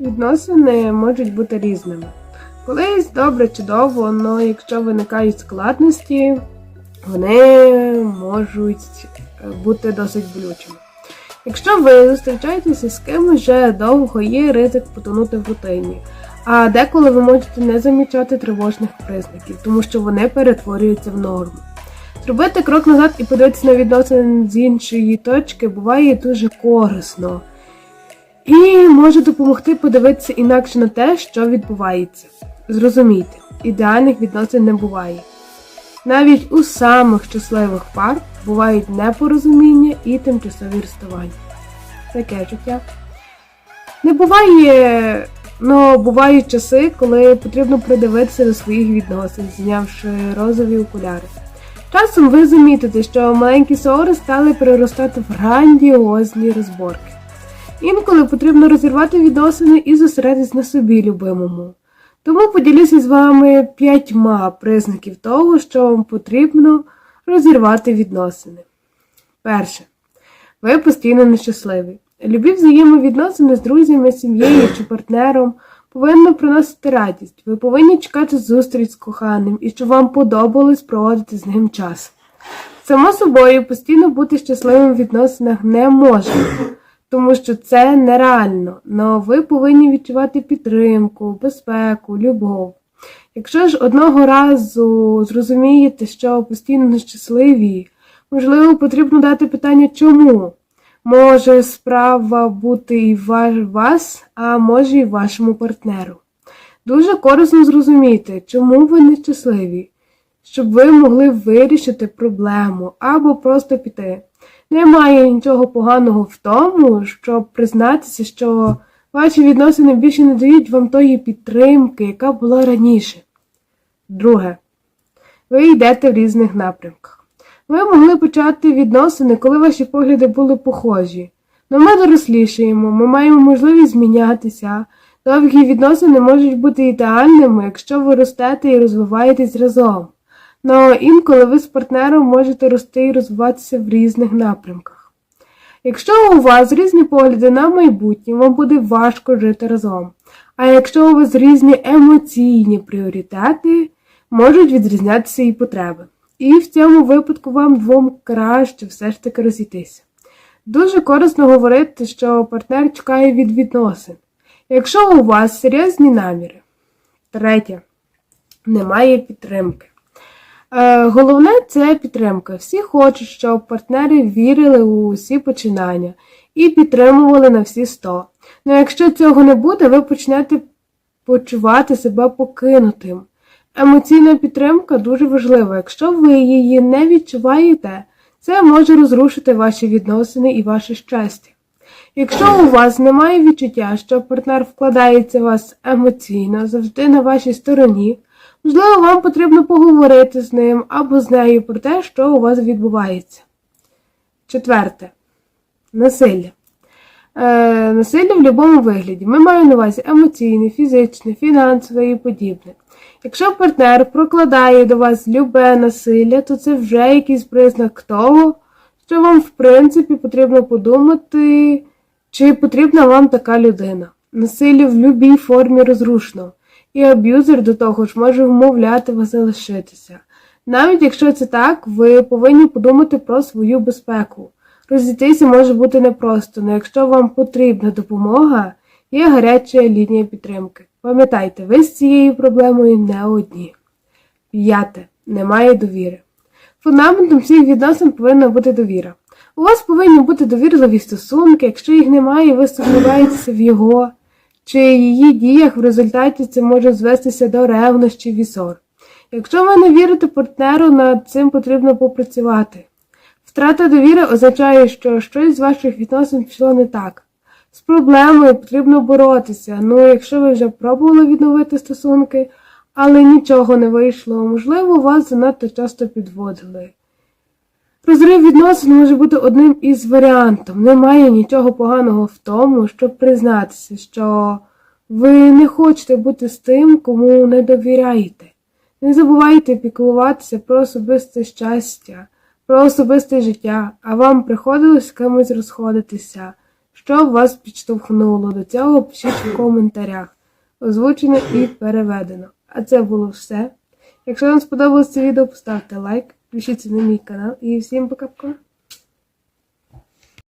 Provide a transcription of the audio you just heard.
Відносини можуть бути різними. Колись добре чи довго, але якщо виникають складності, вони можуть е, бути досить болючими. Якщо ви зустрічаєтеся з кимось вже довго, є ризик потонути в рутині. А деколи ви можете не замічати тривожних признаків, тому що вони перетворюються в норму. Зробити крок назад і подивитися на відносини з іншої точки буває дуже корисно. І може допомогти подивитися інакше на те, що відбувається. Зрозумійте, ідеальних відносин не буває. Навіть у самих щасливих пар бувають непорозуміння і тимчасові розставання. Таке життя. Не буває, ну бувають часи, коли потрібно придивитися до своїх відносин, знявши розові окуляри. Часом ви замітите, що маленькі ссори стали переростати в грандіозні розборки. Інколи потрібно розірвати відносини і зосередитись на собі любимому. Тому поділюся з вами п'ятьма признаків того, що вам потрібно розірвати відносини. Перше. Ви постійно нещасливі. Любі взаємовідносини з друзями, сім'єю чи партнером повинно приносити радість. Ви повинні чекати зустріч з коханим і щоб вам подобалось проводити з ним час. Само собою, постійно бути щасливим в відносинах не можна, тому що це нереально, але ви повинні відчувати підтримку, безпеку, любов. Якщо ж одного разу зрозумієте, що постійно нещасливі, можливо, потрібно дати питання чому. Може справа бути і вас, а може і вашому партнеру. Дуже корисно зрозуміти, чому ви нещасливі, щоб ви могли вирішити проблему або просто піти. Немає нічого поганого в тому, щоб признатися, що ваші відносини більше не дають вам тої підтримки, яка була раніше. Друге. Ви йдете в різних напрямках. Ви могли почати відносини, коли ваші погляди були похожі. Но ми дорослішаємо, ми маємо можливість змінятися. Довгі відносини можуть бути ідеальними, якщо ви ростете і розвиваєтесь разом. Но інколи ви з партнером можете рости і розвиватися в різних напрямках. Якщо у вас різні погляди на майбутнє, вам буде важко жити разом. А якщо у вас різні емоційні пріоритети, можуть відрізнятися і потреби. І в цьому випадку вам двом краще все ж таки розійтися. Дуже корисно говорити, що партнер чекає від відносин. Якщо у вас серйозні наміри. Третє. Немає підтримки. Е, головне це підтримка. Всі хочуть, щоб партнери вірили у усі починання і підтримували на всі 100. Ну якщо цього не буде, ви почнете почувати себе покинутим. Емоційна підтримка дуже важлива. Якщо ви її не відчуваєте, це може розрушити ваші відносини і ваше щастя. Якщо у вас немає відчуття, що партнер вкладається в вас емоційно, завжди на вашій стороні, можливо, вам потрібно поговорити з ним або з нею про те, що у вас відбувається. Четверте. Насилля. Е, насилля в будь-якому вигляді. Ми маємо на увазі емоційне, фізичне, фінансове і подібне. Якщо партнер прокладає до вас любе насилля, то це вже якийсь признак того, що вам, в принципі, потрібно подумати, чи потрібна вам така людина. Насилля в будь-якій формі розрушено, і аб'юзер до того ж може вмовляти вас залишитися. Навіть якщо це так, ви повинні подумати про свою безпеку. Розійтися може бути непросто, але якщо вам потрібна допомога, є гаряча лінія підтримки. Пам'ятайте, ви з цією проблемою не одні. П'яте. Немає довіри. Фундаментом всіх відносин повинна бути довіра. У вас повинні бути довірливі стосунки, якщо їх немає, ви сумніваєтеся в його чи її діях, в результаті це може звестися до ревнощів і ссор. Якщо ви не вірите партнеру, над цим потрібно попрацювати. Втрата довіри означає, що щось з ваших відносин пішло не так. З проблемою потрібно боротися. Ну, якщо ви вже пробували відновити стосунки, але нічого не вийшло, можливо, вас занадто часто підводили. Розрив відносин може бути одним із варіантів. Немає нічого поганого в тому, щоб признатися, що ви не хочете бути з тим, кому не довіряєте. Не забувайте піклуватися про особисте щастя, про особисте життя, а вам приходилось кимось розходитися Що вас підштовхнуло до цього, пишіть в коментарях. Озвучено і переведено. А це було все. Якщо вам сподобалось це відео, поставте лайк, підпишіться на мій канал і всім пока-пока.